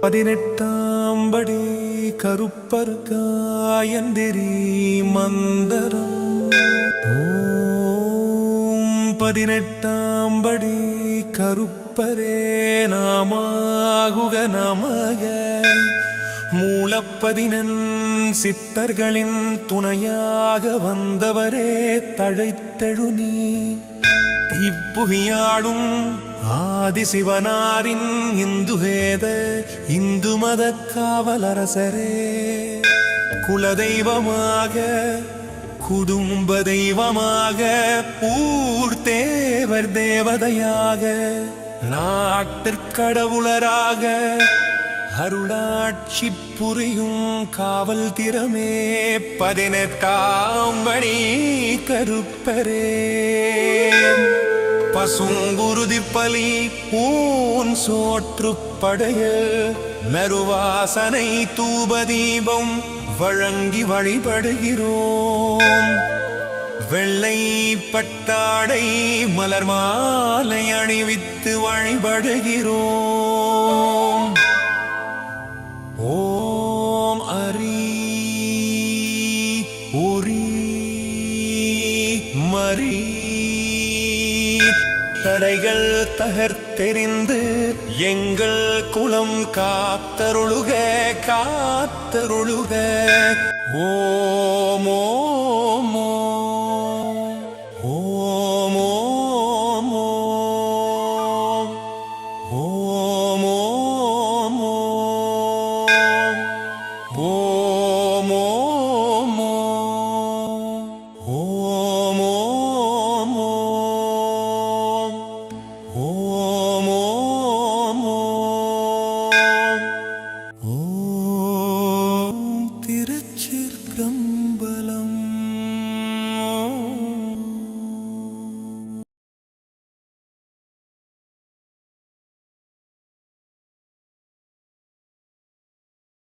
பதினெட்டாம் படி கருப்பர் காயந்திரி மந்தரம். பதினெட்டாம் படி கருப்பரே நாமாகுக நமக. மூலப்பதினன் சித்தர்களின் துணையாக வந்தவரே தழைத்தெழுநீ இப்புவியாடும் ஆதிசிவனாரின் இந்து வேத இந்து மத காவலரசரே. குலதெய்வமாக குடும்ப தெய்வமாக ஊர் தேவர் தேவதையாக நாட்டிற்கடவுளராக அருளாட்சி புரியும் காவல் திறமே பதினெட்டாம் பணி கருப்பரே. பசுங்குருதி பலி பூன் சோற்று படைய மெருவாசனை தூபதீபம் வழங்கி வழிபடுகிறோம். வெள்ளை பட்டாடை மலர் மாலை அணிவித்து வழிபடுகிறோம். ஒரி மரி தடைகள் தகர்த்தெறிந்து எங்கள் குலம் காத்தருளுக காத்தருளுக. ஓ பிரம்பலம்